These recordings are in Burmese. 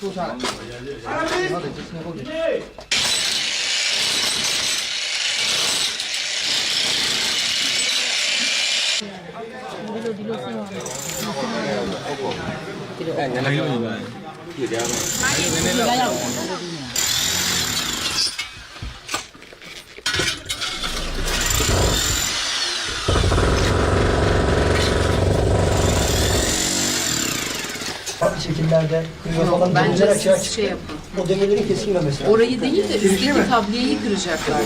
坐下，你要得就听点。那要一万，Farklı şekillerde kıyıyor falan. Bence Bence açığa siz çıktı. şey yapın. O demirleri kesilme mesela. Orayı değil de üstteki tableyi kıracaklar.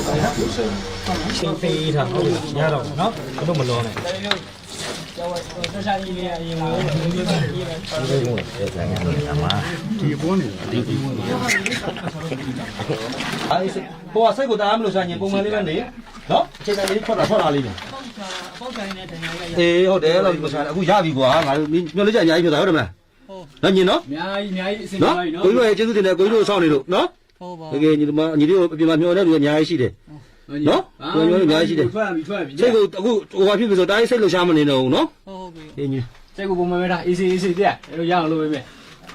ဖေးထားဟုတ်ရတော့နော်ဘယ်လိုမလောနဲ့အဲဒီစိတ်ဟိုကစိတ်ကိုတားမလို့ဆိုရင်ပုံမှန်လေးပဲနေနော်အခြေခံလေးထွက်တာထွက်လာလေးနေအေးဟုတ်တယ်လို့ပြောစား အခုရပြီကွာငါတို့မျောလေးကြအများကြီးပြောတာဟုတ်တယ်မလားဟုတ်နော်ညင်နော်အများကြီးအများကြီးအစင်နော်ပါပြီနော်ကိုကြီးတို့ရဲ့ကျေးဇူးတင်တယ်ကိုကြီးတို့စောင့်နေလို့နော်ဟုတ်ပါတကယ်ညီမညီလေးကိုအပြင်မှာမျောတဲ့လူအများကြီးရှိတယ် နော်ကိုယ်မျိုးအများကြီးရှိတယ်ထွက်ပြီထွက်ပြီစိတ်ကိုအခုဟိုဘာဖြစ်ပြီဆိုတားစိတ်လှရှားမနေတော့ဘူးနော်ဟုတ်ဟုတ်ပြီအေးညီ စိတ်ကိုပုံမှန်ပဲဒါ AC AC တဲ့အဲ့လိုရအောင်လုပ်ပေးမယ်မောင်လေးကျေကျေ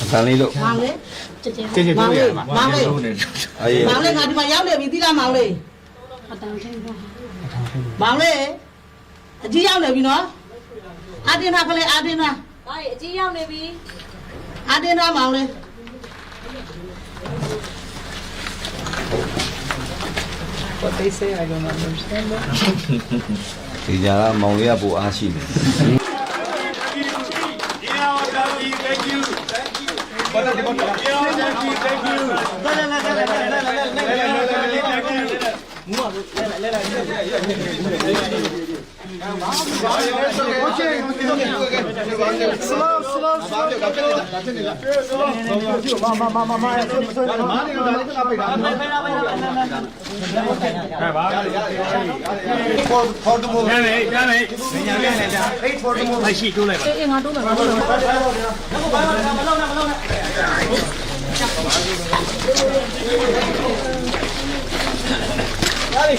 အတန်လေးလို့မောင်လေးကျေကျေမောင်လေးမောင်လေးအေးမောင်လေးငါဒီမှာရောက်နေပြီသီးလားမောင်လေးအတန်ထင်းပါမောင်လေးအကြီးရောက်နေပြီနော်အာတင်နာကလေးအာတင်နာဘာအကြီးရောက်နေပြီအာတင်နာမောင်လေး What they say I don't understand. ဒီကြကမောင်လေးကပူအားရှိ Thank you. Thank Hey,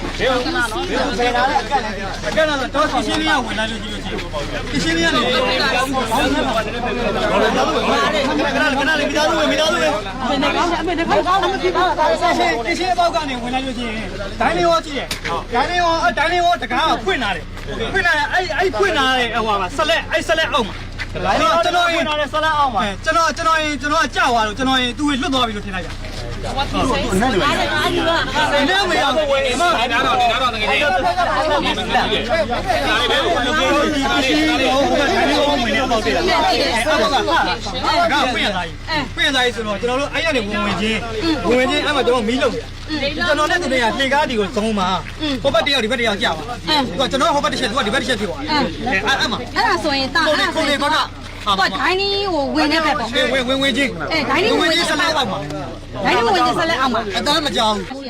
တယ်ဖွင့်လာတယ်အဲ့အဲ့ဖွင့်လာတဲ့ဟိုပါဆက်လက်အဲ့ဆက်လက်အောက်မှာကျွန်တော်ကျွန်တော်ရင်ဆက်လက်အောက်မှာကျွန်တော်ကျွန်တော်ရင်ကျွန်တော်ကြောက်သွားလို့ကျွန်တော်ရင်သူ့လွတ်သွားပြီလို့ထင်လိုက်တာနေမရဘူးဝင်မဒါတော့ဒါတော့တကယ်ကြီးဒါလေးပဲလုပ်ပြီးဒါလေးပဲဝင်နေတော့တည်တာအဲ့ဒါကကဖွင့်ရသားကြီးဖွင့် ရသားကြီးဆိုတော့ကျွန်တော်တို့အဲ့ရနေဝင်ဝင်ချင်းဝင်ဝင်ချင်းအဲ့မှာကျွန်တော်မီးလုံးကျွန်တော်နဲ့သူတွေကလှေကားဒီကိုသုံးမှာဟိုဘက်တယောက်ဒီဘက်တယောက်ကြာပါသူကကျွန်တော်ဟိုဘက်တစ်ချက်သူကဒီဘက်တစ်ချက်ဖြစ်သွားတယ်အဲ့အဲ့မှာအဲ့ဒါဆိုရင်တာကိုအဲ့လေဒါကိုဆိုလေရင် ဘက်ကတော့ဒိုင်းနီးကိုဝင်နေပဲပေါ့ဝင်ဝင်ဝင်ချင်းအဲဒိုင်းနီးကိုဝင်ချင်းဆက်လက်အောက်မှာဒိုင်းနီးကိုဝင်နေဆက်လက်အောင်ပါအတန်းမကြောက်ဘူး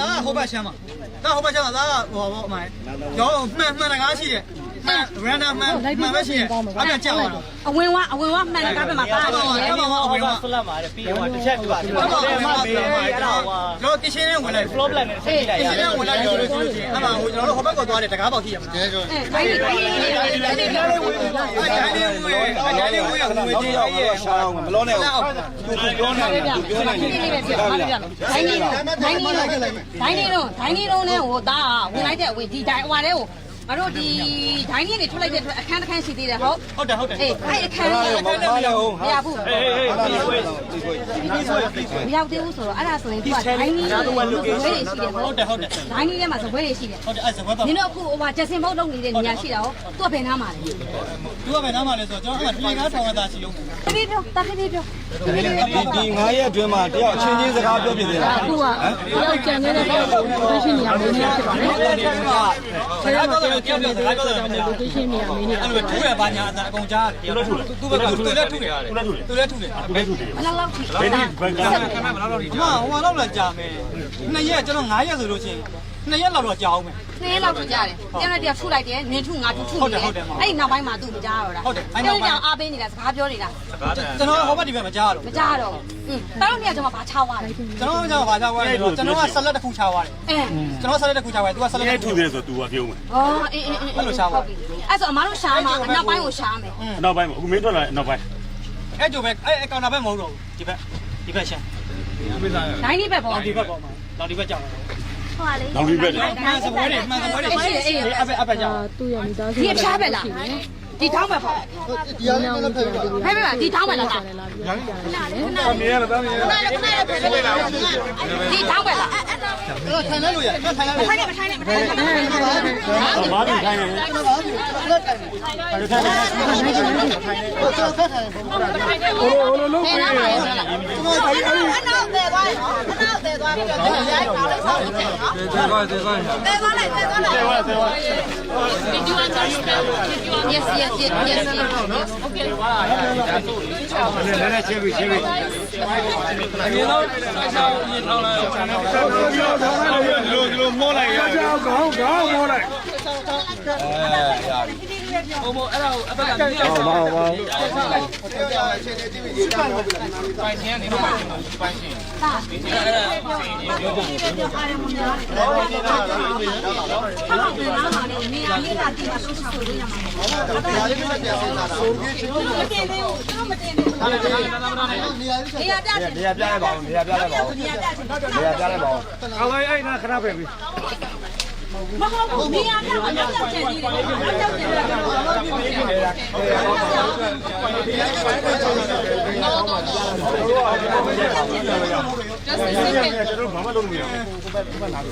တာဟိုဘက်ရှမ်းမှာတာဟိုဘက်ရှမ်းမှာတာဟိုဘောအမိုင်းရောမှန်မှန်တကားရှိတယ် မှန်ရန်ဒါမှန်မှန်ပဲရှိတယ်အပြန်ကြောက်တော့အဝင်ဝအဝင်ဝမှန်ကားပဲမှာတာရှိတယ်အဲ့မှာအဝင်ကဆလတ်မှာပြီးတော့တစ်ချက်ပြပါတယ်အဲ့မှာအဲ့မှာပေးအဲ့ဒါတော့တချင်းနဲ့ဝင်လိုက် floor plan နဲ့ဆက်ကြည့်လိုက်တချင်းနဲ့ဝင်လိုက်လို့ဆိုလို့ရှိရင်အဲ့မှာဟိုကျွန်တော်တို့ဟိုဘက်ကိုသွားတယ်တကားပေါက်ကြည့်ရမှာအဲ့ဒါအဲဒိုင်းနီးဒိုင်းနီးဒိုင်းနီးဒိုင်းနီးလေးဝင်အဲ့ဒါလေးဝင်အဲ့ဒါလေးဝင်အောင်ဝင်ကြည့်ရဲ့ရှာအောင်မလုံးနဲ့သူသူပြောနေတယ်သူပြောနေတယ်ဒိုင်းနီးတော့ဒိုင်းနီးတော့ဒိုင်းနီးတော့ဒိုင်းနီးတော့နဲ့ဟိုတာဝင်လိုက်တဲ့ဝင်ဒီဒိုင်းဟိုတဲ့ဟို ငါတို့ဒီဒိုင်းနီးနေထွက်လိုက်တဲ့အတွက်အခန်းတစ်ခန်းရှိသေးတယ်ဟုတ်ဟုတ်တယ်ဟုတ်တယ်အေးအဲ့အခန်းလေးမရဘူးဟေးဟေးဟေး မရောက်သေးဘူးဆိုတော့အဲ့ဒါဆိုရင်သူကဒိုင်းနီးတွေဇပွဲတွေရှိတယ်ဟုဟုတ်တ်တယ်ဟုတ်တယ်ဒိုင်းနီးထဲမှာဇပွဲတွေရှိတယ်ဟုတ်တယ်အဲ့စကွက်တော့နင်တို့အခုဟိုမှာကျက်စင်ဘုတ်လုပ်နေတဲ့နေရာရှိတာကိုသူကဘယ်နားမှာလဲသူကပဲနားမှာလဲဆိုတော့ကျွန်တော်ကလှေကားထောင်ရတာရှိလုံးတပည့်ပြောတပည့်ပြောဒီဒီ9ရက်အတွင်းမှာတယောက်အချင်းချင်းစကားပြောပြသေးလားအခုကတယောက်ကြံနေတဲ့တယောက်ကိုသိရှိနေရမယ်နေဖြစ်ပါတယ်ဆရာကတော့ပြောပြစကားပြောတယ်မကြားသိရှိနေရမယ်နေအဲ့လိုထူရပါညာအတအကုန်ကြားတယ်သူလည်းထူတယ်သူလည်းထူတယ်သူလည်းထူတယ်ဘယ်လောက်ဘယ်ဒီဘယ်ကခဏမလောက်တော့ဒီမှာဟိုလောက်လာကြာမယ်နှစ်ရက်ကျွန်တော်9ရက်ဆိုလို့ချင်းနှစ်ရက်လောက်တော့ကြာအောင်မယ် နည်းလောက်ထိကြတယ်တယောက်နဲ့တယောက်ထုလိုက်တယ်နင်ထုငါထုထု ဟုတ် နေ တယ် တယ် ဟုတ်တယ် အဲ့ဒီနောက်ပိုင်းမှာသူမကြားတော့တာ ဟုတ်တယ်အဲ့နောက်ပိုင်း ကြောင်အားပေးနေတာစကားပြောနေတာ ကျွန်တော်ဟောဘက်ဒီဘက်မကြားတော့ မကြားတော့ဘူးอืมတောင်းနေရကျွန်မဘာချွားသွားလဲ ကျွန်တော်ကဘာသာဝါလဲကျွန်တော်ကဆက်လက်တစ်ခုချသွားတယ် အဲ ကျွန်တော်ဆက်လက်တစ်ခုချသွားတယ်သူကဆက်လက်တစ်ခု တယ်ဆို तू ကပြုံးမယ် ဩအေးအေးအေးအဲ့ဆိုအမတို့ရှာမှာအနောက်ပိုင်းကိုရှာမယ် နောက်ပိုင်းမှာအခုမင်းထွက်လာတဲ့နောက်ပိုင်း အဲ့ကြိုပဲအဲ့အကောင်တာဘက်မဟုတ်တော့ဘူးဒီဘက်ဒီဘက်ရှမ်းဒိုင်းလေးပဲပေါ့ဒီဘက်ပေါ်မှာတော့ဒီဘက်ကြောက်တယ်နောက်ပြီးပဲတယ်မှန်စပွဲတွေမှန်စပွဲတွေအဘက်အဘက်ကြောက်ဒီအဖျားပဲလား ဒီထောင်းပဲပေါ့ဒီအောင်လေးဖယ်ပါဟဲ့ပါဒီထောင်းပဲလားခဏလေးခဏလေးခဏလေးနေရတော့နေရဒီထောင်းပဲလားတော့ထိုင်လိုက်လို့ရထိုင်လိုက်လို့ထိုင်နေမထိုင်နေမထိုင်နေမထိုင်နေဘာလို့ခိုင်းလဲဖယ်လာပါလေဆိုလားအနောက်သေးသွားအနောက်သေးသွားပြီးတော့ရိုက်ပါလိုက်ဆောင်နေတယ်နော်သေးသွားသေးသွားသေးသွားလိုက်သေးသွားလိုက် Did you understand? Yes, yes, yes, yes, yes. Okay. လိုလိုမောလိုက်ရအောင်ဟောဟောဟောနေရာလေးကတည်တာဆိုဆိုလို့ရမှာ။ဒါလေးကပြန်စဉ်း စားတာ။မတင်သေးဘူး။ကျွန်တော်မတင်သေးဘူး။နေရာပြချင်နေရာပြလိုက်ပါဦးနေရာပြလိုက်ပါဦးနေရာပြချင်တော့နေရာပြလိုက်ပါဦးအော်အဲ့နာခဏပဲပြီ မဟုတ်ဘူးနေရာပြမှာတော့ကြောက်ချင်သေးတယ်။ကြောက်ချင်တယ်ကတော့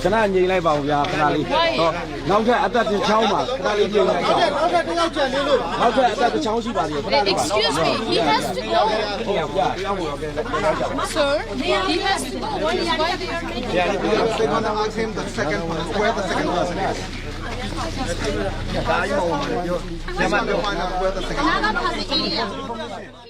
ခဏငြိမ်လိုက်ပါဦးဗျာခဏလေးဟောနောက်ထပ်အသက်တစ်ချောင်းပါခဏလေးငြိမ်လိုက်ပါနောက်ထပ်တစ်ယောက်ကျန်နေလို့နောက်ထပ်အသက်တစ်ချောင်းရှိပါသေးတယ်ခဏလေးပါ Excuse me, he has to go. ဟုတ်ပါဗျာတရားဝင်ပဲလက်ထားကြပါ Sir, he has to go. What is why they are making တရားလေးပြော They're gonna ask him the second one, where the second person is. ဒါရုံမှာပြော He's gonna find out where the second another person area.